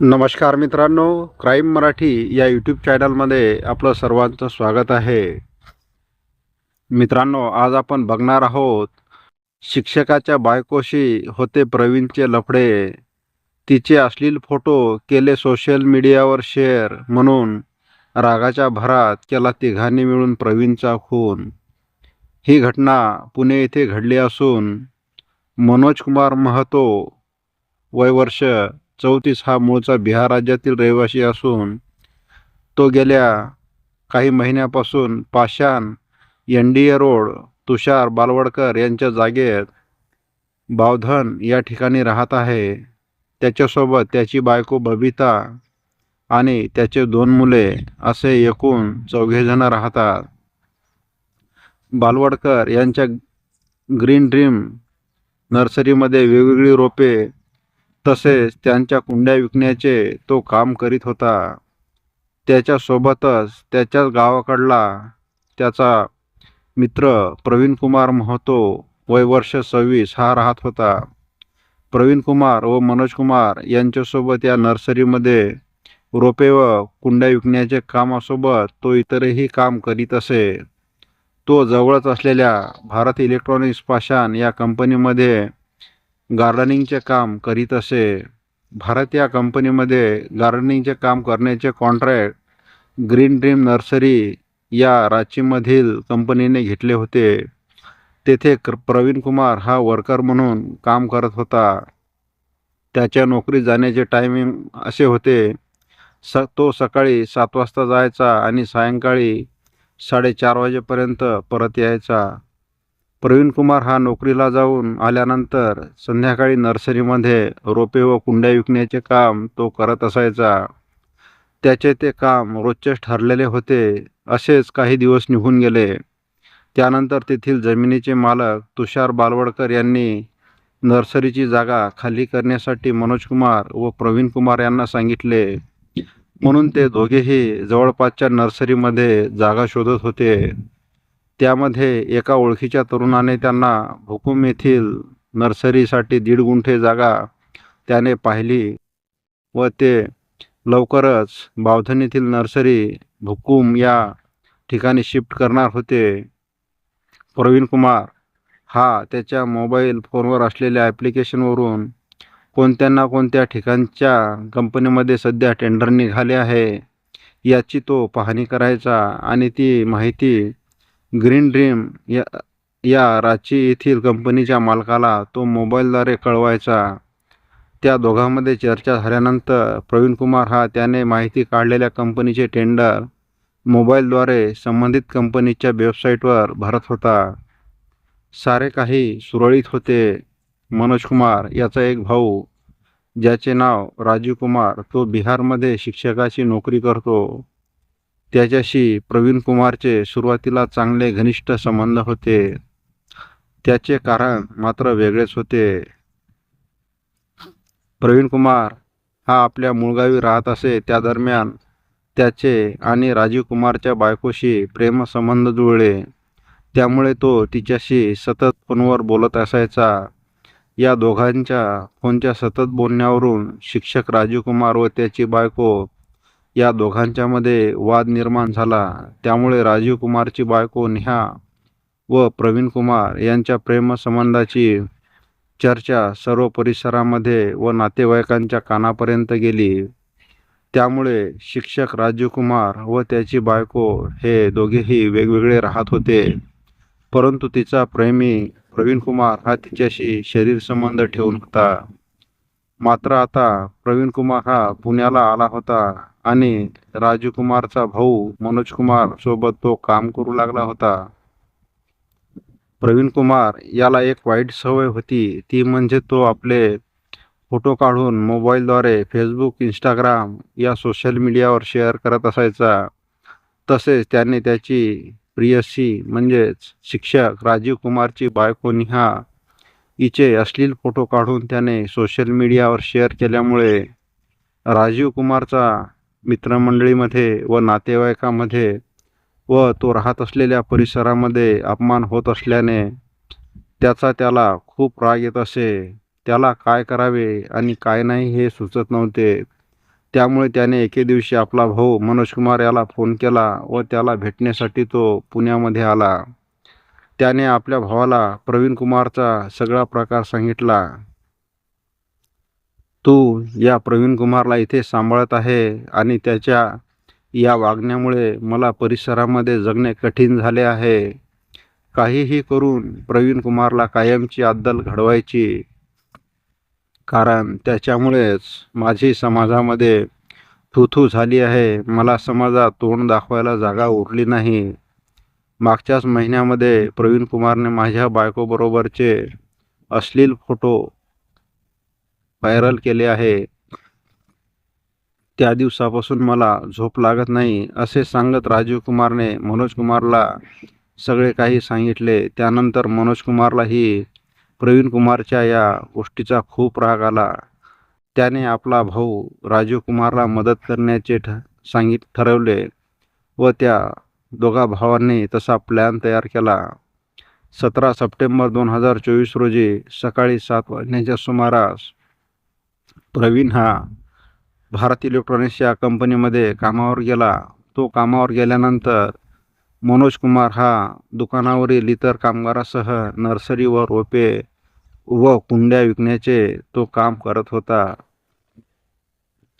नमस्कार मित्रांनो क्राईम मराठी या यूट्यूब चॅनलमध्ये आपलं सर्वांचं स्वागत आहे. मित्रांनो आज आपण बघणार आहोत शिक्षकाच्या बायकोशी होते प्रवीणचे लफडे. तिचे अश्लील फोटो केले सोशल मीडियावर शेअर म्हणून रागाच्या भरात केला तिघांनी मिळून प्रवीणचा खून. ही घटना पुणे येथे घडली असून मनोज कुमार महतो वय वर्ष चौतीस हा मूळचा बिहार राज्यातील रहिवासी असून तो गेल्या काही महिन्यापासून Pashan N D A road Tushar Balwadkar यांच्या जागेत बावधन या ठिकाणी राहत आहे. त्याच्यासोबत त्याची बायको बबिता आणि त्याचे दोन मुले असे एकूण चौघेजण राहतात. बालवडकर यांच्या ग्रीन ड्रीम नर्सरीमध्ये वेगवेगळी रोपे तसेच त्यांच्या कुंड्या विकण्याचे तो काम करीत होता. त्याच्यासोबतच त्याच्याच गावाकडला त्याचा मित्र प्रवीणकुमार महतो वय वर्ष सव्वीस हा राहत होता. प्रवीणकुमार व मनोज कुमार यांच्यासोबत या नर्सरीमध्ये रोपे व कुंड्या विकण्याचे कामासोबत तो इतरही काम करीत असे. तो जवळच असलेल्या भारत इलेक्ट्रॉनिक्स पाषाण या कंपनीमध्ये गार्डनिंगचे काम करीत असे. भारत या कंपनीमध्ये गार्डनिंगचे काम करण्याचे कॉन्ट्रॅक्ट ग्रीन ड्रीम नर्सरी या रांचीमधील कंपनीने घेतले होते. तेथे क्र प्रवीण कुमार हा वर्कर म्हणून काम करत होता. त्याच्या नोकरी जाण्याचे टायमिंग असे होते. स तो सकाळी सात वाजता जायचा आणि सायंकाळी साडेचार वाजेपर्यंत परत यायचा. प्रवीण कुमार हा नोकरीला जाऊन आल्यानंतर संध्याकाळी नर्सरीमध्ये रोपे व कुंड्या विकण्याचे काम तो करत असायचा. त्याचे ते काम रोजचेच ठरलेले होते असेच काही दिवस निघून गेले. त्यानंतर तेथील जमिनीचे मालक तुषार बालवडकर यांनी नर्सरीची जागा खाली करण्यासाठी मनोज कुमार व प्रवीण कुमार यांना सांगितले. म्हणून ते दोघेही जवळपासच्या नर्सरीमध्ये जागा शोधत होते. त्यामध्ये एका ओळखीच्या तरुणाने त्यांना भुकुम येथील नर्सरीसाठी दीड गुंठे जागा त्याने पाहिली व ते लवकरच बावधन येथील नर्सरी भुकुम या ठिकाणी शिफ्ट करणार होते. प्रवीण कुमार हा त्याच्या मोबाईल फोनवर असलेल्या ॲप्लिकेशनवरून कोणत्या ना कोणत्या ठिकाणच्या कंपनीमध्ये सध्या टेंडर निघाले आहे याची तो पाहणी करायचा आणि ती माहिती ग्रीन ड्रीम या या रांची येथील कंपनीच्या मालकाला तो मोबाईलद्वारे कळवायचा. त्या दोघांमध्ये चर्चा झाल्यानंतर प्रवीण कुमार हा त्याने माहिती काढलेल्या कंपनीचे टेंडर मोबाईलद्वारे संबंधित कंपनीच्या वेबसाईटवर भरत होता. सारे काही सुरळीत होते. मनोज कुमार याचा एक भाऊ ज्याचे नाव राजीव कुमार तो बिहारमध्ये शिक्षकाची नोकरी करतो. त्याच्याशी प्रवीण कुमारचे सुरुवातीला चांगले घनिष्ठ संबंध होते. त्याचे कारण मात्र वेगळेच होते. प्रवीण कुमार हा आपल्या मूळगावी राहत असे त्या दरम्यान त्याचे आणि राजीव कुमारच्या बायकोशी प्रेमसंबंध जुळले. त्यामुळे तो तिच्याशी सतत फोनवर बोलत असायचा. या दोघांच्या फोनच्या सतत बोलण्यावरून शिक्षक राजीव कुमार व त्याची बायको या दोघांच्यामध्ये वाद निर्माण झाला. त्यामुळे राजीव कुमारची बायको नेहा व प्रवीण कुमार यांच्या प्रेमसंबंधाची चर्चा सर्व परिसरामध्ये व नातेवाईकांच्या कानापर्यंत गेली. त्यामुळे शिक्षक राजीव कुमार व त्याची बायको हे दोघेही वेगवेगळे राहत होते. परंतु तिचा प्रेमी प्रवीण कुमार हा तिच्याशी शरीर संबंध ठेवून होता. मात्र आता प्रवीण कुमार हा पुण्याला आला होता. आणि राजू कुमारचा भाऊ मनोज कुमार सोबत तो काम करू लागला होता. प्रवीण कुमार याला एक वाईट सवय होती. ती म्हणजे तो आपले फोटो काढून मोबाईलद्वारे फेसबुक इंस्टाग्राम या सोशल मीडियावर शेअर करत असायचा. तसेच त्याने त्याची प्रियसी म्हणजेच शिक्षक राजीव कुमारची बायको निहा हिचे अश्लील फोटो काढून त्याने सोशल मीडियावर शेअर केल्यामुळे राजीव कुमारचा मित्रमंडळीमध्ये व नातेवाईकामध्ये व तो राहत असलेल्या परिसरामध्ये अपमान होत असल्याने त्याचा त्याला खूप राग येत असे. त्याला काय करावे आणि काय नाही हे सुचत नव्हते. त्यामुळे त्याने एके दिवशी आपला भाऊ मनोज कुमार याला फोन केला व त्याला भेटण्यासाठी तो पुण्यामध्ये आला. त्याने आपल्या भावाला प्रवीण कुमारचा सगळा प्रकार सांगितला. तू या प्रवीण कुमारला इथे सांभाळत आहे आणि त्याच्या या वागण्यामुळे मला परिसरामध्ये जगणे कठीण झाले आहे. काहीही करून प्रवीण कुमारला कायमची अद्दल घडवायची. कारण त्याच्यामुळेच माझी समाजामध्ये थू झाली आहे. मला समाजात तोंड दाखवायला जागा उरली नाही. मागच्याच महिन्यामध्ये प्रवीण कुमारने माझ्या बायकोबरोबरचे अश्लील फोटो व्हायरल केले आहे. त्या दिवसापासून मला झोप लागत नाही असे सांगत राजीव कुमारने मनोज कुमारला सगळे काही सांगितले. त्यानंतर मनोज कुमारलाही प्रवीण कुमारच्या या गोष्टीचा खूप राग आला. त्याने आपला भाऊ राजीव कुमारला मदत करण्याचे ठ सांगित ठरवले व त्या दोघा भावांनी तसा प्लॅन तयार केला. सतरा सप्टेंबर दोन हजार चोवीस रोजी सकाळी सात वाजण्याच्या सुमारास प्रवीण हा भारत इलेक्ट्रॉनिक्स या कंपनीमध्ये कामावर गेला. तो कामावर गेल्यानंतर मनोज कुमार हा दुकानावरील इतर कामगारासह नर्सरीवर रोपे व कुंड्या विकण्याचे तो काम करत होता.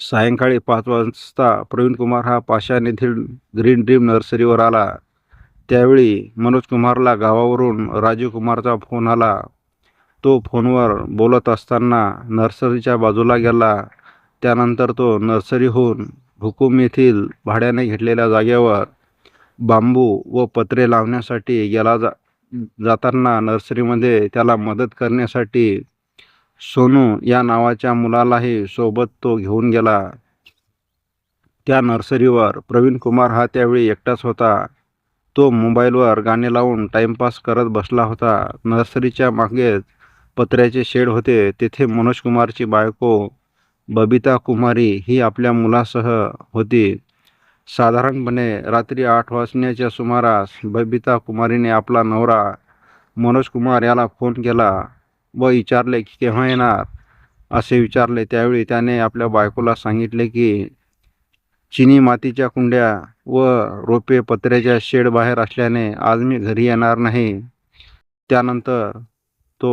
सायंकाळी पाच वाजता प्रवीण कुमार हा पाषाण येथील ग्रीन ड्रीम नर्सरीवर आला. त्यावेळी मनोज कुमारला गावावरून राजीव कुमारचा फोन आला. तो फोनवर बोलत असताना नर्सरीच्या बाजूला गेला. त्यानंतर तो नर्सरीहून हुकूम येथील भाड्याने घेतलेल्या जागेवर बांबू व पत्रे लावण्यासाठी गेला जा जाताना नर्सरीमध्ये त्याला मदत करण्यासाठी सोनू या नावाच्या मुलालाही सोबत तो घेऊन गेला. त्या नर्सरीवर प्रवीण कुमार हा त्यावेळी एकटाच होता. तो मोबाईलवर गाणे लावून टाइमपास करत बसला होता. नर्सरीच्या मागेच पत्र्याचे शेड होते तेथे मनोज कुमारची बायको बबिता कुमारी ही आपल्या मुलासह होती. साधारणपणे रात्री आठ वाजण्याच्या सुमारास बबिता कुमारीने आपला नवरा मनोज कुमार याला फोन केला व विचारले की केव्हा येणार? असे विचारले. त्यावेळी त्याने आपल्या बायकोला सांगितले की चिनी मातीच्या कुंड्या व रोपे पत्र्याच्या शेड बाहेर असल्याने आज मी घरी येणार नाही. त्यानंतर तो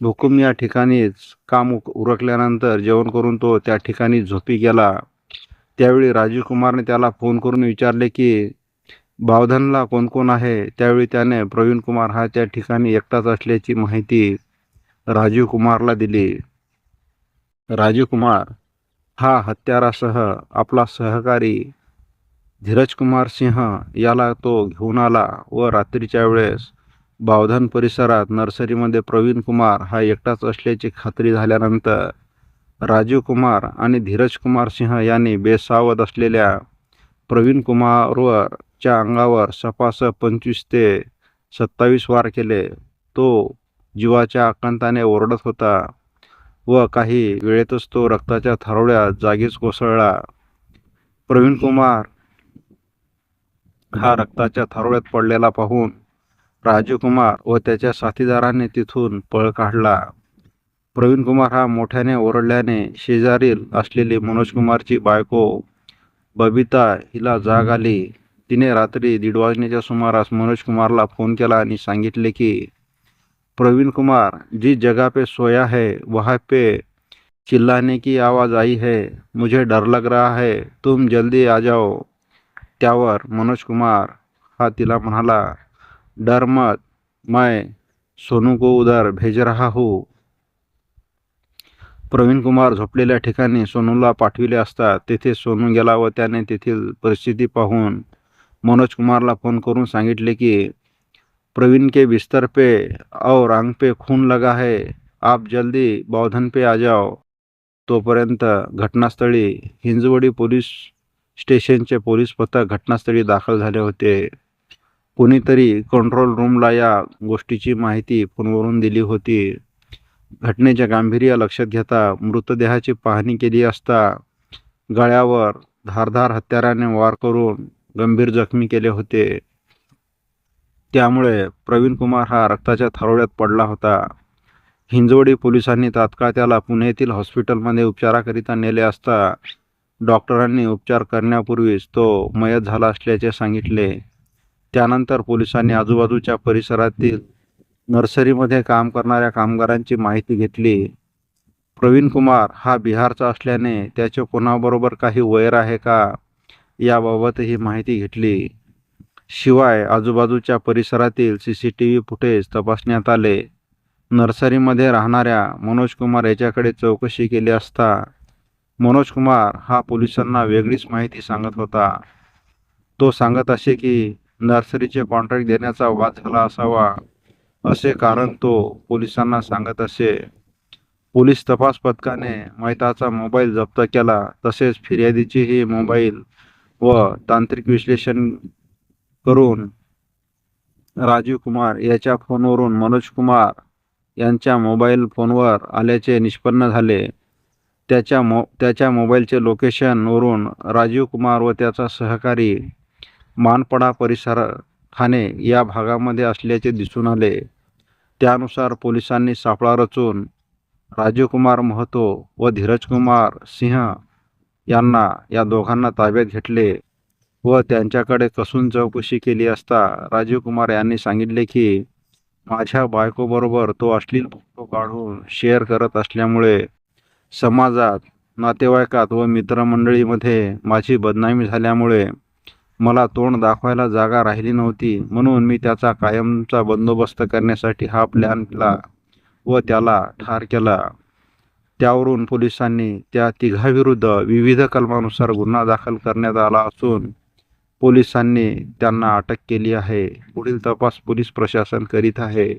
भुकुम या ठिकाणीच काम उरकल्यानंतर जेवण करून तो त्या ठिकाणी झोपी गेला. त्यावेळी राजीव कुमारने त्याला फोन करून विचारले की बावधनला कोण कोण आहे? त्यावेळी त्याने प्रवीण कुमार हा त्या ठिकाणी एकटाच असल्याची माहिती राजीव कुमारला दिली. राजीव कुमार हा हत्यारासह आपला सहकारी धीरज कुमार सिंह याला तो घेऊन आला व रात्रीच्या वेळेस बावधन परिसरात नर्सरीमध्ये प्रवीण कुमार हा एकटाच असल्याची खात्री झाल्यानंतर राजीव कुमार आणि धीरज कुमार सिंह यांनी बेसावध असलेल्या प्रवीण कुमारवरच्या अंगावर सपास पंचवीस ते सत्तावीस वार केले. तो जीवाच्या आकांताने ओरडत होता व काही वेळेतच तो रक्ताच्या थारोळ्यात जागीच कोसळला. प्रवीण कुमार हा रक्ताच्या थारोळ्यात पडलेला पाहून राजकुमार व त्याच्या साथीदारांनी तिथून पळ काढला. प्रवीण कुमार हा मोठ्याने ओरडल्याने शेजारील असलेली मनोज कुमारची बायको बबिता हिला जाग आली. तिने रात्री दीड वाजण्याच्या सुमारास मनोज कुमारला फोन केला आणि सांगितले की प्रवीण कुमार जी जगह पे सोया है वहाँ पे चिल्लाने की आवाज़ आई है मुझे डर लग रहा है तुम जल्दी आ जाओ. त्यावर मनोज कुमार हा तिला म्हणाला डर मत मैं सोनू को उधर भेज रहा हूँ. प्रवीण कुमार झोपलेल्या ठिकाणी सोनूला पाठविले असता तेथे सोनू गेला व त्याने तेथील परिस्थिती पाहून मनोज कुमारला फोन करून सांगितले की प्रवीण के बिस्तर पे और आंग पे खून लगा है. आप जल्दी बौधन पे आ जाओ. तोपर्यंत घटनास्थळी हिंजवडी पोलीस स्टेशनचे पोलीस पथक घटनास्थळी दाखल झाले होते. कोणीतरी कंट्रोल रूमला या गोष्टीची माहिती फोनवरून दिली होती. घटनेच्या गांभीर्य लक्षात घेता मृतदेहाची पाहणी केली असता गळ्यावर धारधार हत्याराने वार करून गंभीर जखमी केले होते. त्यामुळे प्रवीण कुमार हा रक्ताच्या थारोळ्यात पडला होता. हिंजवडी पोलिसांनी तात्काळ त्याला पुण्यातील हॉस्पिटलमध्ये उपचाराकरिता नेले असता डॉक्टरांनी उपचार करण्यापूर्वीच तो मयत झाला असल्याचे सांगितले. त्यानंतर पोलिसांनी आजूबाजूच्या परिसरातील नर्सरीमध्ये काम करणाऱ्या कामगारांची माहिती घेतली. प्रवीण कुमार हा बिहारचा असल्याने त्याचे कोणाबरोबर काही वैर आहे का याबाबतही माहिती घेतली. शिवाय आजूबाजूच्या परिसरातील C C T V footage तपासण्यात आले. नर्सरीमध्ये राहणाऱ्या मनोज कुमार याच्याकडे चौकशी केली असता मनोज कुमार हा पोलिसांना वेगळीच माहिती सांगत होता. तो सांगत असे की नर्सरीचे कॉन्ट्रॅक्ट देण्याचा वाद झाला असावा असे कारण तो पोलिसांना सांगत असे. पोलीस तपास पथकाने मैताचा मोबाईल जप्त केला तसेच फिर्यादीचेही मोबाईल व तांत्रिक विश्लेषण करून राजीव कुमार याच्या फोनवरून मनोज कुमार यांच्या मोबाईल फोनवर आल्याचे निष्पन्न झाले. त्याच्या मो त्याच्या मोबाईलचे लोकेशनवरून राजीव कुमार व त्याचा सहकारी मानपडा परिसर ठाणे या भागामध्ये असल्याचे दिसून आले. त्यानुसार पोलिसांनी सापळा रचून राजीवकुमार महतो व धीरजकुमार सिंह यांना या दोघांना ताब्यात घेतले व त्यांच्याकडे कसून चौकशी केली असता राजीवकुमार यांनी सांगितले की माझ्या बायकोबरोबर तो अश्लील फोटो काढून शेअर करत असल्यामुळे समाजात नातेवाईकात व मित्रमंडळीमध्ये माझी बदनामी झाल्यामुळे मला तोंड दाखवायला जागा राहिली नव्हती. म्हणून मी त्याचा कायमचा बंदोबस्त करण्यासाठी हा प्लॅन केला व त्याला ठार केला. त्यावरून पोलिसांनी त्या तिघाविरुद्ध विविध कलमानुसार गुन्हा दाखल करण्यात आला असून पोलिसांनी त्यांना अटक केली आहे. पुढील तपास पोलीस प्रशासन करीत आहे.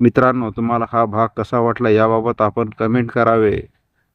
मित्रांनो तुम्हाला हा भाग कसा वाटला याबाबत आपण कमेंट करावे.